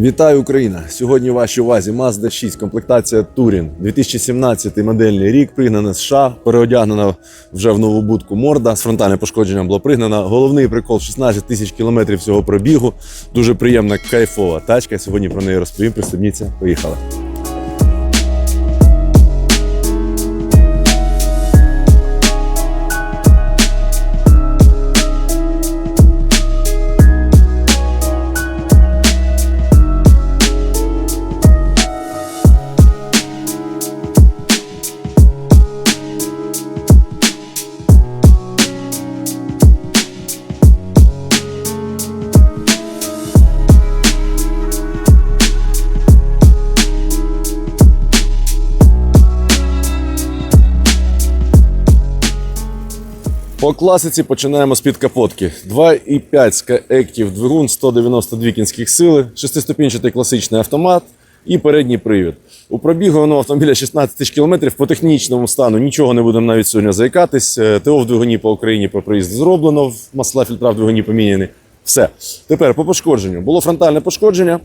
Вітаю Україна! Сьогодні в вашій увазі Mazda 6, комплектація Touring. 2017 модельний рік, пригнана США, переодягнена вже в нову будку морда, з фронтальним пошкодженням була пригнана. Головний прикол 16 тисяч кілометрів всього пробігу. Дуже приємна, кайфова тачка. Сьогодні про неї розповім. Пристебніться, поїхали. По класиці починаємо з під капотки. 2,5 Sky Active двигун, 192 кінських сили, шестиступінчатий класичний автомат і передній привід. У пробігу воно автомобіля 16 тисяч кілометрів. По технічному стану нічого не будемо навіть сьогодні заїкатись. Е, ТО в двигуні по Україні по проїзду зроблено, масла фільтра в двигуні поміняні. Все. Тепер по пошкодженню. Було фронтальне пошкодження.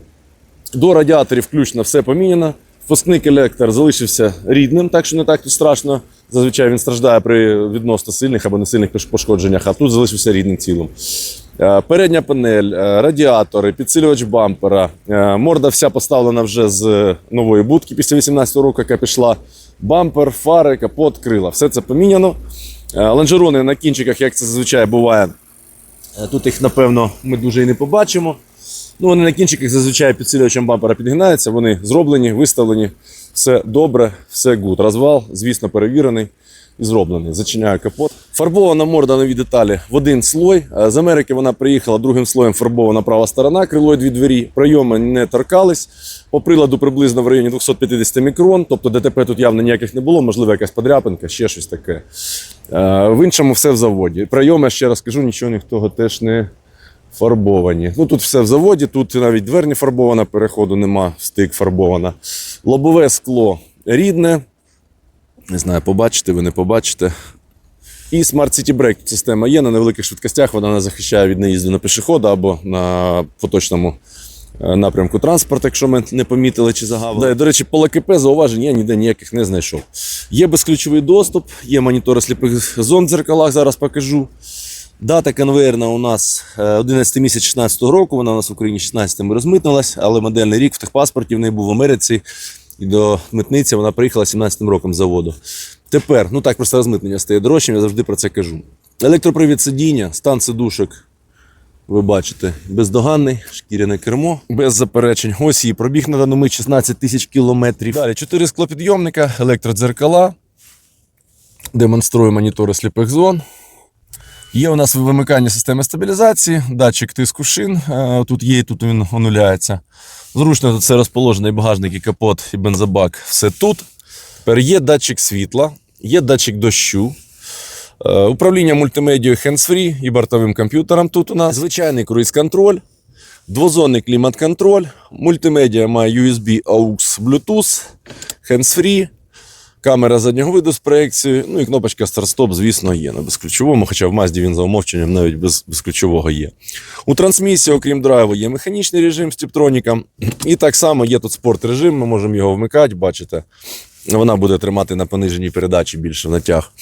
До радіаторів включно все поміняно. Впускний колектор залишився рідним, так що не так тут страшно. Зазвичай він страждає при відносно сильних або несильних пошкодженнях, а тут залишився рідним цілим. Е, Передня панель, е, радіатори, підсилювач бампера. Е, Морда вся поставлена вже з нової будки після 18 року, яка пішла. Бампер, фари, капот, крила. Все це поміняно. Лонжерони на кінчиках, як це зазвичай буває, Тут їх, напевно, ми дуже і не побачимо. Ну, вони на кінчиках зазвичай підсилювачем бампера підгинаються, вони зроблені, виставлені, все добре, все гуд. Розвал, звісно, перевірений і зроблений. Зачиняю капот. Фарбована морда нові деталі в один слой. Е, З Америки вона приїхала другим слоєм фарбована права сторона, крило дві двері. Прийоми не торкались. По приладу приблизно в районі 250 мікрон, тобто ДТП тут явно ніяких не було, можливо, якась подряпинка, ще щось таке. Е, В іншому все в заводі. Прийоми, ще раз кажу, нічого ніхто теж не фарбовані. Ну тут все в заводі, тут навіть двер не фарбована, переходу нема, стик фарбована. Лобове скло рідне. Не знаю, побачите, ви не побачите. І Smart City Brake система є на невеликих швидкостях, вона не захищає від наїзду на пішохода або на поточному е, напрямку транспорту, якщо ми не помітили чи загавили. До речі, по ЛКП зауважень я ніде ніяких не знайшов. Є безключовий доступ, є монітори сліпих зон в дзеркалах, зараз покажу. Дата конвейерна у нас е, 11 місяць 16 року, вона у нас в Україні 16-му розмитнилась, але модельний рік в техпаспорті в неї був в Америці. І до митниці вона приїхала 17-м роком заводу. Тепер, ну так просто розмитнення стає дорожчим, я завжди про це кажу. Електропривід сидіння, стан сидушок, ви бачите, бездоганний, шкіряне кермо, без заперечень. Ось її пробіг на даному мить 16 тисяч кілометрів. Далі 4 склопідйомника, електродзеркала, демонструю монітори сліпих зон. Є у нас вимикання системи стабілізації, датчик тиску шин. е, Тут є, і тут він онуляється. Зручно розположено, і багажник, і капот, і бензобак. Все тут. Тепер є датчик світла, є датчик дощу. е, Управління мультимедією hands-free і бортовим комп'ютером тут у нас. Звичайний круїз-контроль, двозонний клімат-контроль, мультимедіа має USB, AUX, Bluetooth, hands-free, камера заднього виду з проекцією, ну і кнопочка старт-стоп, звісно, є на безключовому, хоча в Мазді він за умовченням навіть без безключового є. У трансмісії, окрім драйву, є механічний режим з тіптроніком. І так само є тут спорт режим, ми можемо його вмикати, бачите. Вона буде тримати на пониженій передачі більше в натяг.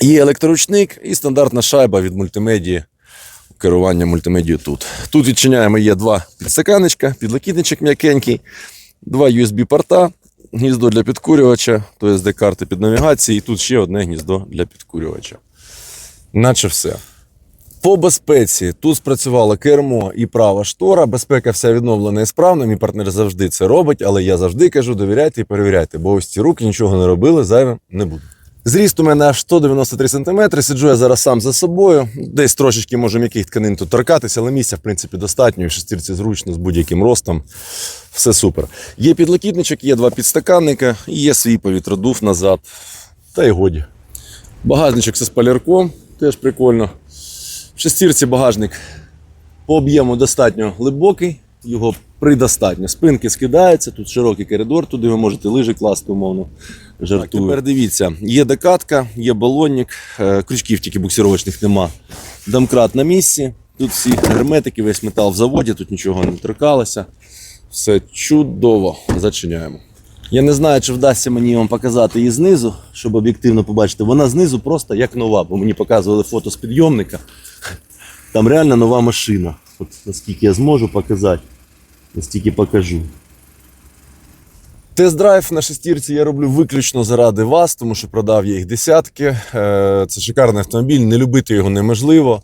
Є електроручник і стандартна шайба від мультимедії. Керування мультимедією тут. Тут відчиняємо є два підстаканечка, підлокітничок м'якенький, два USB-порта, гніздо для підкурювача, то SD карти під навігації, і тут ще одне гніздо для підкурювача. Наче все. По безпеці тут спрацювало кермо і права штора. Безпека вся відновлена і справна. Мій партнер завжди це робить, але я завжди кажу: довіряйте і перевіряйте, бо ось ці руки нічого не робили, зайвим не буде. Зріст у мене аж 193 см, сиджу я зараз сам за собою. Десь трошечки може м'яких тканин тут торкатися, але місця, в принципі, достатньо. І шестірці зручно з будь-яким ростом. Все супер. Є підлокітничок, є два підстаканника, є свій повітродув назад. Та й годі. Багажничок зі спалярком, теж прикольно. В шестірці багажник по об'єму достатньо глибокий, його придостатньо. Спинки скидаються, тут широкий коридор, туди ви можете лижі класти, умовно. Жартую. Так, тепер дивіться, є докатка, є балонник, е, крючків тільки буксировочних нема. Домкрат на місці. Тут всі герметики, весь метал в заводі, тут нічого не торкалося. Все чудово. Зачиняємо. Я не знаю, чи вдасться мені вам показати її знизу, щоб об'єктивно побачити. Вона знизу просто як нова, бо мені показували фото з підйомника. Там реально нова машина. От наскільки я зможу показати, настільки покажу. Тест-драйв на шестірці я роблю виключно заради вас, тому що продав я їх десятки. Е, Це шикарний автомобіль, не любити його неможливо.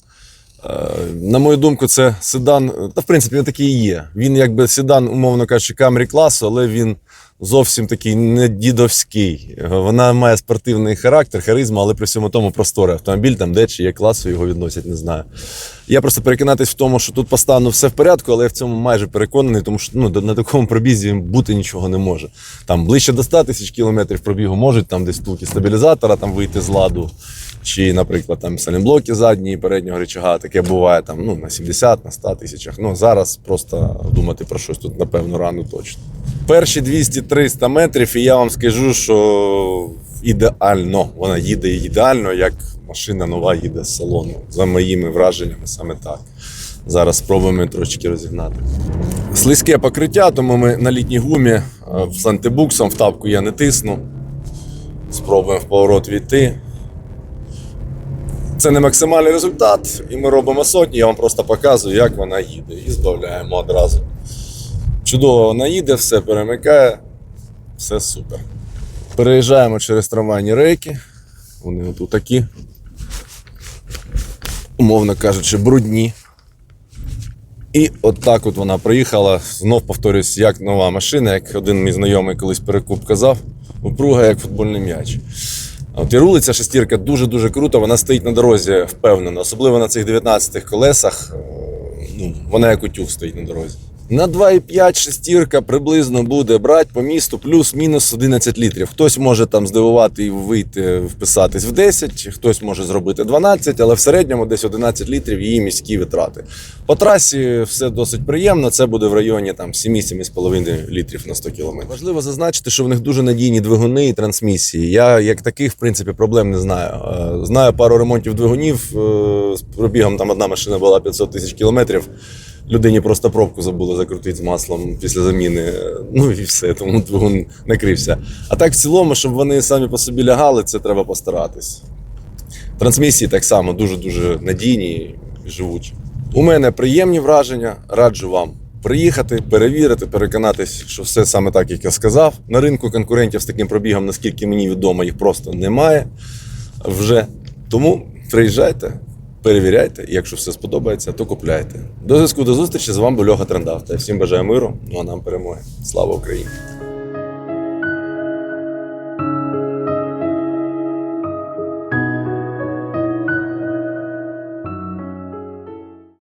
На мою думку, це седан. Та в принципі він такий і є. Він якби седан, умовно кажучи, камері класу, але він зовсім такий не дідовський. Вона має спортивний характер, харизму, але при всьому тому просторий автомобіль, там де чи є класу його відносять, не знаю. Я просто переконатись в тому, що тут по стану все в порядку, але я в цьому майже переконаний, тому що ну, на такому пробізі бути нічого не може. Там ближче до 100 тисяч кілометрів пробігу можуть там десь втулки стабілізатора там вийти з ладу. Чи, наприклад, там салімблоки задні і переднього рычага, таке буває там ну, на 70, на 100 тисячах. Ну зараз просто думати про щось тут, напевно, рано точно. Перші 200-300 метрів, і я вам скажу, що ідеально. Вона їде ідеально, як машина нова їде з салону. За моїми враженнями, саме так. Зараз спробуємо трошечки розігнати. Слизьке покриття, тому ми на літній гумі е, з антибуксом в тапку я не тисну. Спробуємо в поворот війти. Це не максимальний результат, і ми робимо сотні. Я вам просто показую, як вона їде. І збавляємо одразу. Чудово вона їде, все перемикає, все супер. Переїжджаємо через трамвайні рейки. Вони тут такі, умовно кажучи, брудні. І от так от вона приїхала. Знов повторюсь, як нова машина, як один мій знайомий колись перекуп казав, упруга як футбольний м'яч. Рулиться шестірка дуже-дуже круто, вона стоїть на дорозі впевнено, особливо на цих 19-х колесах. е, Ну, вона як утюг стоїть на дорозі. На 2,5 шестірка приблизно буде брати по місту плюс-мінус 11 літрів. Хтось може там здивувати і вийти, вписатись в 10, хтось може зробити 12, але в середньому десь 11 літрів її міські витрати. По трасі все досить приємно. Це буде в районі там 7-7,5 літрів на 100 км. Важливо зазначити, що в них дуже надійні двигуни і трансмісії. Я як таких, в принципі, проблем не знаю. Е, Знаю пару ремонтів двигунів. е, З пробігом там одна машина була 500 тисяч кілометрів. Людині просто пробку забули закрутити з маслом після заміни. Ну і все, тому двигун накрився. А так, в цілому, щоб вони самі по собі лягали, це треба постаратись. Трансмісії так само дуже-дуже надійні і живучі. У мене приємні враження. Раджу вам приїхати, перевірити, переконатись, що все саме так, як я сказав. На ринку конкурентів з таким пробігом, наскільки мені відомо, їх просто немає вже. Тому приїжджайте, перевіряйте, якщо все сподобається, то купляйте. До зв'язку до зустрічі з вами був Льоха Трендавта. Всім бажаю миру, ну а нам перемоги. Слава Україні!